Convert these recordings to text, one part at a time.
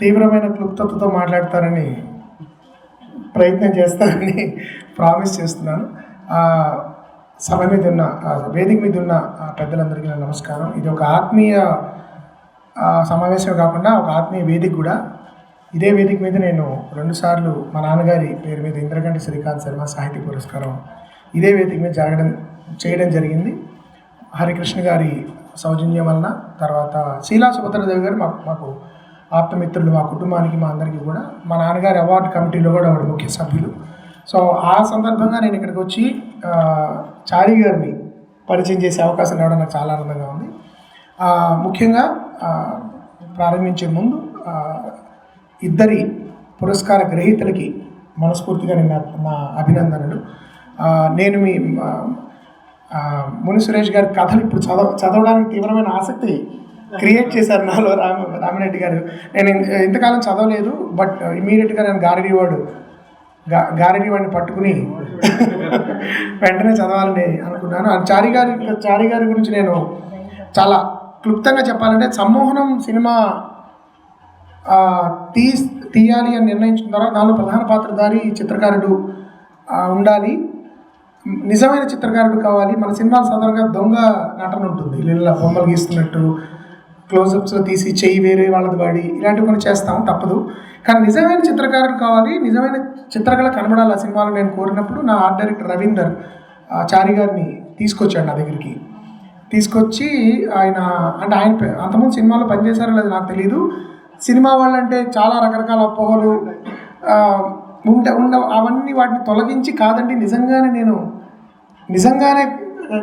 తీవ్రమైన క్లుప్తతతో మాట్లాడతారని ప్రయత్నం చేస్తారని ప్రామిస్ చేస్తున్నాను. సభ మీద ఉన్న వేదిక మీద ఉన్న పెద్దలందరికీ నా నమస్కారం. ఇది ఒక ఆత్మీయ సమావేశం కాకుండా ఒక ఆత్మీయ వేదిక కూడా. ఇదే వేదిక మీద నేను రెండుసార్లు మా నాన్నగారి పేరు మీద ఇంద్రగంటి శ్రీకాంత్ శర్మ సాహిత్య పురస్కారం ఇదే వేదిక మీద జరగడం చేయడం జరిగింది. హరికృష్ణ గారి సౌజన్యం వలన తర్వాత శీలా సుభద్రదేవి గారు మాకు మాకు ఆప్తమిత్రులు మా కుటుంబానికి మా అందరికీ కూడా. మా నాన్నగారి అవార్డు కమిటీలో కూడా ఆవిడ ముఖ్య సభ్యులు. సో ఆ సందర్భంగా నేను ఇక్కడికి వచ్చి ఆ, చారి గారిని పరిచయం చేసే అవకాశం రావడం నాకు చాలా ఆనందంగా ఉంది. ముఖ్యంగా ప్రారంభించే ముందు ఇద్దరి పురస్కార గ్రహీతలకి మనస్ఫూర్తిగా నేను నా- అభినందనలు. నేను మీ ముని సురేష్ గారి కథలు ఇప్పుడు చదవ చదవడానికి తీవ్రమైన ఆసక్తి క్రియేట్ చేశారు నాలో రామ రామిరెడ్డి గారు. నేను ఇంతకాలం చదవలేదు బట్ ఇమీడియట్గా నేను గారడీ వాడు. గా గారడీ వాడిని పట్టుకుని వెంటనే చదవాలని అనుకున్నాను. చారి గారి చారి గారి గురించి నేను చాలా క్లుప్తంగా చెప్పాలంటే సమ్మోహనం సినిమా తీ తీయాలి అని నిర్ణయించుకున్న తర్వాత దానిలో ప్రధాన పాత్రధారి చిత్రకారుడు ఉండాలి. నిజమైన చిత్రకారుడు కావాలి. మన సినిమాలు సాధారణంగా దొంగ నటన ఉంటుంది. ఇలా బొమ్మలు గీస్తున్నట్టు క్లోజప్స్లో తీసి చెయ్యి వేరే వాళ్ళది వాడి ఇలాంటివి కొన్ని చేస్తాం తప్పదు. కానీ నిజమైన చిత్రకారుడు కావాలి నిజమైన చిత్రకళ కనబడాలి ఆ సినిమాలో నేను కోరినప్పుడు నా ఆర్ట్ డైరెక్టర్ రవీందర్ చారి గారిని తీసుకొచ్చాడు నా దగ్గరికి. తీసుకొచ్చి ఆయన అంటే ఆయన పే- అంతకుముందు సినిమాలో పనిచేశారో లేదో నాకు తెలియదు సినిమా వాళ్ళంటే చాలా రకరకాల అపోహలు ఉండ ఉండ అవన్నీ వాటిని తొలగించి కాదండి నిజంగానే నేను నిజంగానే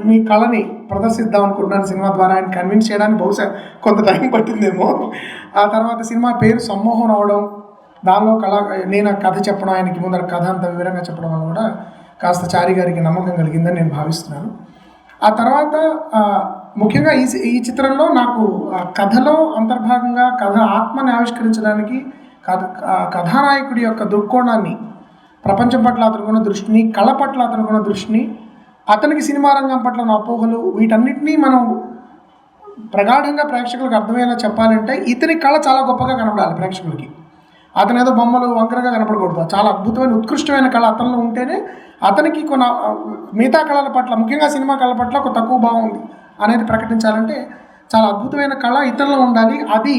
మీ కళని ప్రదర్శిద్దాం అనుకుంటున్నాను సినిమా ద్వారా. ఆయన కన్విన్స్ చేయడానికి బహుశా కొంత టైం పట్టిందేమో. ఆ తర్వాత సినిమా పేరు సమ్మోహం అవడం. దానిలో కళ నేను కథ చెప్పడం ఆయనకి ముందర కథ అంత వివరంగా చెప్పడం వల్ల కూడా కాస్త చారి గారికి నమ్మకం కలిగిందని నేను భావిస్తున్నాను. ఆ తర్వాత ముఖ్యంగా ఈ సి- ఈ చిత్రంలో నాకు కథలో అంతర్భాగంగా కథ ఆత్మని ఆవిష్కరించడానికి కథ కథానాయకుడి యొక్క దృక్కోణాన్ని ప్రపంచం పట్ల అతనుకున్న దృష్టిని కళ పట్ల అతనుకున్న దృష్టిని అతనికి సినిమా రంగం పట్ల ఉన్న అపోహలు వీటన్నిటినీ మనం ప్రగాఢంగా ప్రేక్షకులకు అర్థమయ్యేలా చెప్పాలంటే ఇతని కళ చాలా గొప్పగా కనపడాలి ప్రేక్షకులకి. అతను ఏదో బొమ్మలు వంకరగా కనపడకూడదు. చాలా అద్భుతమైన ఉత్కృష్టమైన కళ అతనిలో ఉంటేనే అతనికి కొన్ని మిగతా కళల పట్ల ముఖ్యంగా సినిమా కళ పట్ల ఒక తక్కువ భావం ఉంది అనేది ప్రకటించాలంటే చాలా అద్భుతమైన కళ ఇతరులు ఉండాలి. అది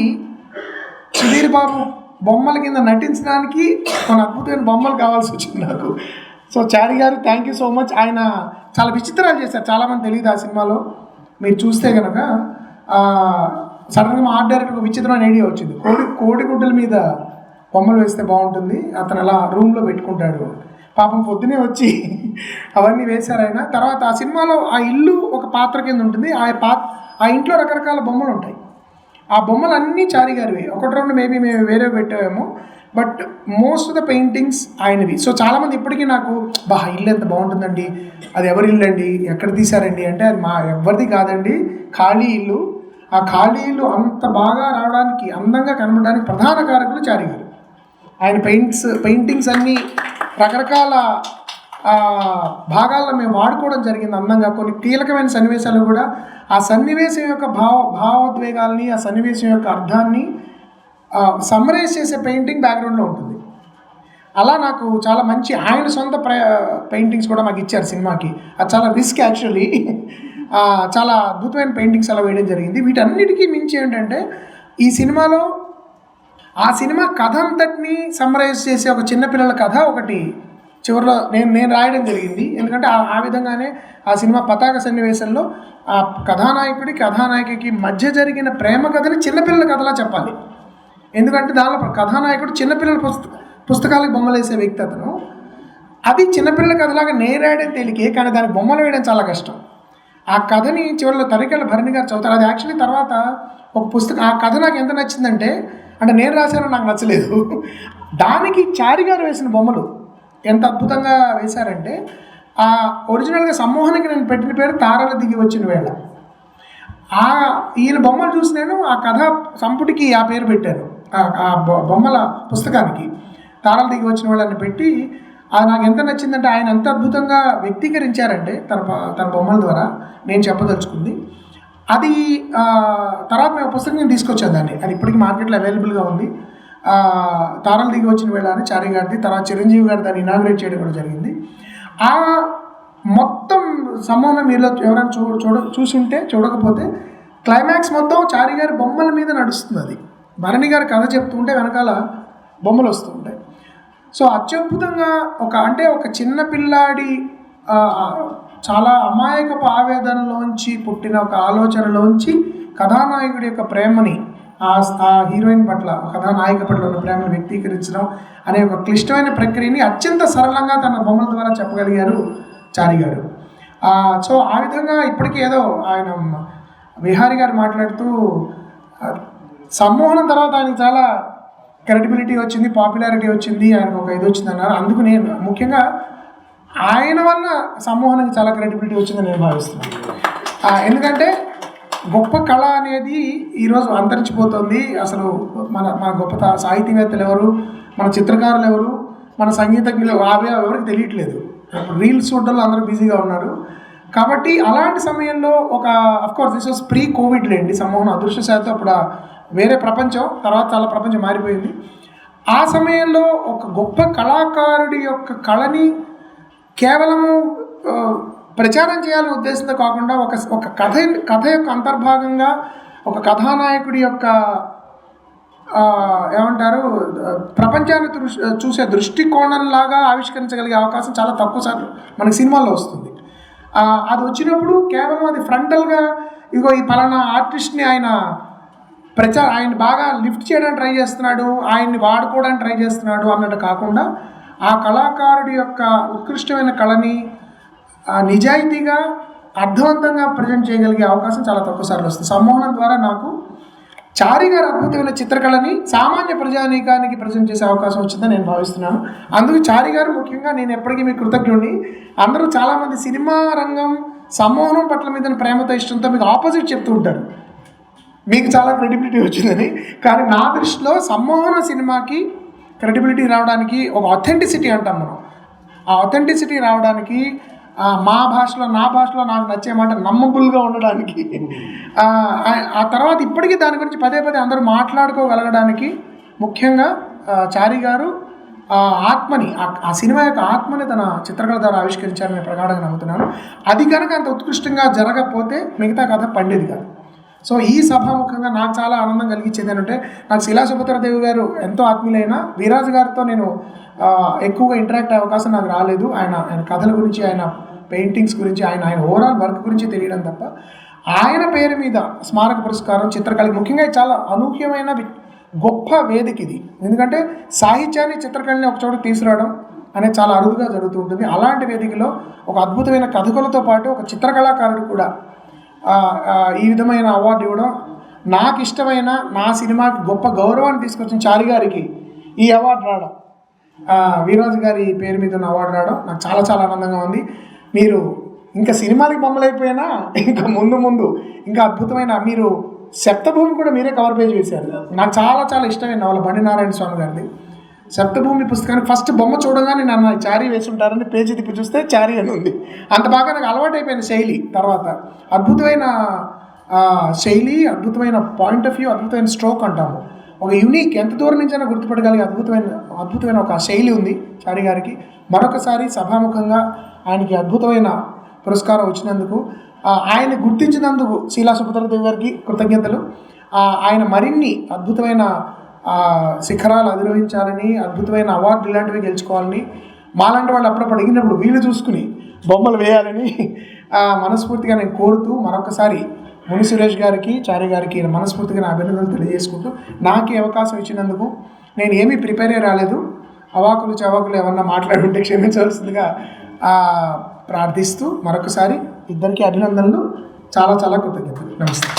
సుధీర్ బాబు బొమ్మల కింద నటించడానికి కొన్ని అద్భుతమైన బొమ్మలు కావాల్సి వచ్చింది నాకు. సో చారి గారు థ్యాంక్ యూ సో మచ్ ఆయన చాలా విచిత్రాలు చేశారు. చాలామంది తెలియదు ఆ సినిమాలో. మీరు చూస్తే కనుక సడన్గా మా ఆర్ట్ డైరెక్టర్ ఒక విచిత్రమైన ఐడియా వచ్చింది. కోడి కోడిగుడ్డల మీద బొమ్మలు వేస్తే బాగుంటుంది. అతను అలా రూమ్లో పెట్టుకుంటాడు. పాపం పొద్దునే వచ్చి అవన్నీ వేశారు ఆయన. తర్వాత ఆ సినిమాలో ఆ ఇల్లు ఒక పాత్ర కింద ఉంటుంది. ఆ పా ఆ ఇంట్లో రకరకాల బొమ్మలు ఉంటాయి. ఆ బొమ్మలు అన్నీ చారి గారివి. ఒకటి రెండు మేబీ మేము వేరే పెట్టామేమో but most of the paintings ఆయనవి. So చాలామంది ఇప్పటికీ నాకు బా ఇల్లు ఎంత బాగుంటుందండి? అది ఎవరి ఇల్లు అండి? ఎక్కడ తీశారండి? అంటే అది మా ఎవరిది కాదండి. ఖాళీ ఇల్లు. ఆ ఖాళీ ఇల్లు అంత బాగా రావడానికి అందంగా కనబడడానికి ప్రధాన కారకులు చారి గారు. ఆయన పెయింట్స్ పెయింటింగ్స్ అన్నీ రకరకాల భాగాల్లో మేము వాడుకోవడం జరిగింది అందంగా. కొన్ని కీలకమైన సన్నివేశాలు కూడా ఆ సన్నివేశం యొక్క భావ భావోద్వేగాల్ని ఆ సన్నివేశం యొక్క అర్థాన్ని సమ్మరైజ్ చేసే పెయింటింగ్ బ్యాక్గ్రౌండ్లో ఉంటుంది. అలా నాకు చాలా మంచి ఆయన సొంత ప్ర పెయింటింగ్స్ కూడా మాకు ఇచ్చారు సినిమాకి. అది చాలా రిస్క్ యాక్చువల్లీ చాలా అద్భుతమైన పెయింటింగ్స్ అలా వేయడం జరిగింది. వీటన్నిటికీ మించి ఏంటంటే ఈ సినిమాలో ఆ సినిమా కథ అంతటిని సమ్మరైజ్ చేసే ఒక చిన్నపిల్లల కథ ఒకటి చివరిలో నేను నేను రాయడం జరిగింది. ఎందుకంటే ఆ విధంగానే ఆ సినిమా పతాక సన్నివేశంలో ఆ కథానాయకుడి కథానాయకుడికి మధ్య జరిగిన ప్రేమ కథని చిన్నపిల్లల కథలా చెప్పాలి. ఎందుకంటే దానిలో కథానాయకుడు చిన్నపిల్లల పుస్త పుస్తకాలకు బొమ్మలు వేసే వ్యక్తి అతను. అది చిన్నపిల్లల కథలాగా నేరాయడం తేలికే కానీ దానికి బొమ్మలు వేయడం చాలా కష్టం. ఆ కథని చివరిలో తరికెళ్ళ భరణి గారు చదువుతారు. అది యాక్చువల్లీ తర్వాత ఒక పుస్తకం ఆ కథ నాకు ఎంత నచ్చిందంటే అంటే నేను రాశానో నాకు నచ్చలేదు. దానికి చారి గారు వేసిన బొమ్మలు. ఎంత అద్భుతంగా వేశారంటే ఆ ఒరిజినల్గా సమ్మోహన్కి నేను పెట్టిన పేరు తారలు దిగి వచ్చిన వేళ. ఆ ఈయన బొమ్మలు చూసి నేను ఆ కథ సంపుటికి ఆ పేరు పెట్టాను. ఆ- బొమ్మల పుస్తకానికి. తారలు దిగి వచ్చిన వాళ్ళని పెట్టి అది నాకు ఎంత నచ్చిందంటే ఆయన ఎంత అద్భుతంగా వ్యక్తీకరించారంటే తన ప- తన బొమ్మల ద్వారా నేను చెప్పదలుచుకుంది. అది తర్వాత మేము పుస్తకం నేను తీసుకొచ్చాను దాన్ని. అది ఇప్పటికీ మార్కెట్లో అవైలబుల్గా ఉంది. తారలు దిగి వచ్చిన వేళ అని చారి గారిది తర్వాత చిరంజీవి గారు దాన్ని ఇనాగ్రేట్ చేయడం కూడా జరిగింది. ఆ మొత్తం సంబంధం మీలో ఎవరైనా చూ చూడ చూసుంటే చూడకపోతే క్లైమాక్స్ మొత్తం చారి గారి బొమ్మల మీద నడుస్తుంది అది. భరణి గారి కథ చెప్తుంటే వెనకాల బొమ్మలు వస్తూ ఉంటాయి. సో అత్యద్భుతంగా ఒక అంటే ఒక చిన్న పిల్లాడి చాలా అమాయకపు ఆవేదనలోంచి పుట్టిన ఒక ఆలోచనలోంచి కథానాయకుడి యొక్క ప్రేమని ఆ ఆ హీరోయిన్ పట్ల కథానాయిక పట్ల ఉన్న ప్రేమను వ్యక్తీకరించడం అనే ఒక క్లిష్టమైన ప్రక్రియని అత్యంత సరళంగా తన బొమ్మల ద్వారా చెప్పగలిగారు చారి గారు. సో ఆ విధంగా ఇప్పటికీ ఏదో ఆయన విహారి గారు మాట్లాడుతూ సమ్మోహనం తర్వాత ఆయనకు చాలా క్రెడిబిలిటీ వచ్చింది పాపులారిటీ వచ్చింది ఆయనకు ఒక ఇది వచ్చింది అన్నారు అందుకు నేను ముఖ్యంగా ఆయన వల్ల సమ్మోహనానికి చాలా క్రెడిబిలిటీ వచ్చిందని నేను భావిస్తున్నాను. ఎందుకంటే గొప్ప కళ అనేది ఈరోజు అంతరించిపోతుంది. అసలు మన మన గొప్ప సాహితీవేత్తలు ఎవరు మన చిత్రకారులు ఎవరు మన సంగీతజ్ఞులు అవే ఎవరికి తెలియట్లేదు. రీల్స్ చూడడంలో అందరూ బిజీగా ఉన్నారు. కాబట్టి అలాంటి సమయంలో ఒక of course this was pre Covid లేండి సమ్మోహనం అదృష్టశాతం అప్పుడు వేరే ప్రపంచం తర్వాత చాలా ప్రపంచం మారిపోయింది. ఆ సమయంలో ఒక గొప్ప కళాకారుడి యొక్క కళని కేవలము ప్రచారం చేయాలని ఉద్దేశంతో కాకుండా ఒక ఒక కథ కథ యొక్క అంతర్భాగంగా ఒక కథానాయకుడి యొక్క ఏమంటారు ప్రపంచాన్ని చూసే దృష్టికోణంలాగా ఆవిష్కరించగలిగే అవకాశం చాలా తక్కువ సార్లు మనకి సినిమాల్లో వస్తుంది. అది వచ్చినప్పుడు కేవలం అది ఫ్రంటల్గా ఇగో ఈ పలానా ఆర్టిస్ట్ని ఆయన ప్రచారం ఆయన బాగా లిఫ్ట్ చేయడానికి ట్రై చేస్తున్నాడు ఆయన్ని వాడుకోవడానికి ట్రై చేస్తున్నాడు అన్నట్టు కాకుండా ఆ కళాకారుడి యొక్క ఉత్కృష్టమైన కళని నిజాయితీగా అర్థవంతంగా ప్రజెంట్ చేయగలిగే అవకాశం చాలా తక్కువ సార్లు వస్తుంది. సమ్మోహనం ద్వారా నాకు చారి గారి అద్భుతమైన చిత్రకళని సామాన్య ప్రజానీకానికి ప్రజెంట్ చేసే అవకాశం వచ్చిందని నేను భావిస్తున్నాను. అందుకు చారి గారు ముఖ్యంగా నేను ఎప్పటికీ మీకు కృతజ్ఞుడిని. అందరూ చాలామంది సినిమా రంగం సమ్మోహనం పట్ల మీద ప్రేమతో ఇష్టంతో మీకు ఆపోజిట్ చెప్తూ ఉంటారు. మీకు చాలా క్రెడిబిలిటీ వచ్చిందని. కానీ నా దృష్టిలో సమ్మోహన సినిమాకి క్రెడిబిలిటీ రావడానికి ఒక అథెంటిసిటీ అంటాం మనం. ఆ అథెంటిసిటీ రావడానికి మా భాషలో నా భాషలో నాకు నచ్చే మాట నమ్మబుల్గా ఉండడానికి. ఆ, తర్వాత ఇప్పటికీ దాని గురించి పదే పదే అందరూ మాట్లాడుకోగలగడానికి ముఖ్యంగా చారి గారు ఆ ఆత్మని ఆ- ఆ సినిమా యొక్క ఆత్మని తన చిత్రకళ ద్వారా ఆవిష్కరించారని ప్రగాఢంగా నమ్ముతున్నాను. అది కనుక అంత ఉత్కృష్టంగా జరగకపోతే మిగతా కథ పండేది కాదు. సో ఈ సభాముఖంగా నాకు చాలా ఆనందం కలిగించేది ఏంటంటే నాకు శిలా సుభద్రదేవి గారు ఎంతో ఆత్మీయులైన వీరాజు గారితో నేను ఎక్కువగా ఇంటరాక్ట్ అయ్యే అవకాశం నాకు రాలేదు. ఆయన ఆయన కథల గురించి ఆయన పెయింటింగ్స్ గురించి ఆయన ఆయన ఓవరాల్ వర్క్ గురించి తెలియడం తప్ప ఆయన పేరు మీద స్మారక పురస్కారం చిత్రకళ ముఖ్యంగా చాలా అనూహ్యమైన గొప్ప వేదిక ఇది. ఎందుకంటే సాహిత్యాన్ని చిత్రకళని ఒక చోట తీసుకురావడం అనేది చాలా అరుదుగా జరుగుతూ ఉంటుంది. అలాంటి వేదికలో ఒక అద్భుతమైన కథకులతో పాటు ఒక చిత్రకళాకారుడు కూడా ఈ విధమైన అవార్డు ఇవ్వడం నాకు ఇష్టమైన నా సినిమాకి గొప్ప గౌరవాన్ని తీసుకొచ్చిన చారి గారికి ఈ అవార్డు రావడం. ఆ, వీరాజు గారి పేరు మీద ఉన్న అవార్డు రావడం నాకు చాలా చాలా ఆనందంగా ఉంది. మీరు ఇంకా సినిమాలకి బొమ్మలైపోయినా ఇంకా ముందు ముందు ఇంకా అద్భుతమైన మీరు సప్తభూమి కూడా మీరే కవర్ పేజ్ చేశారు నాకు చాలా చాలా ఇష్టమైన వాళ్ళ బండి నారాయణ స్వామి గారిది. సప్తభూమి పుస్తకానికి ఫస్ట్ బొమ్మ చూడగానే నన్ను చారీ వేసి ఉంటారని పేజీ తిప్పి చూస్తే చారీ అని ఉంది. అంత బాగా నాకు అలవాటైపోయిన శైలి తర్వాత. అద్భుతమైన శైలి అద్భుతమైన పాయింట్ ఆఫ్ వ్యూ అద్భుతమైన స్ట్రోక్ అంటాము. ఒక యూనిక్ ఎంత దూరం నుంచైనా గుర్తుపట్టగలిగే అద్భుతమైన అద్భుతమైన ఒక శైలి ఉంది చారి గారికి. మరొకసారి సభాముఖంగా ఆయనకి అద్భుతమైన పురస్కారం వచ్చినందుకు ఆయన గుర్తించినందుకు శీలా సుభద్రదేవి గారికి కృతజ్ఞతలు. ఆయన మరిన్ని అద్భుతమైన శిఖరాలు అధిరోహించాలని అద్భుతమైన అవార్డు ఇలాంటివి గెలుచుకోవాలని మాలాంటి వాళ్ళు అప్పుడప్పుడు అడిగినప్పుడు వీళ్ళు చూసుకుని బొమ్మలు వేయాలని ఆ, మనస్ఫూర్తిగా నేను కోరుతూ మరొకసారి ముని సురేష్ గారికి చారి గారికి మనస్ఫూర్తిగా నా అభినందనలు తెలియజేసుకుంటూ నాకు ఈ అవకాశం ఇచ్చినందుకు నేను ఏమీ ప్రిపేర్ అయ్యి రాలేదు. అవాకులు చవాకులు ఏమన్నా మాట్లాడుంటే క్షమించవలసిందిగా ప్రార్థిస్తూ మరొకసారి ఇద్దరికి అభినందనలు. చాలా చాలా కృతజ్ఞతలు. నమస్తే.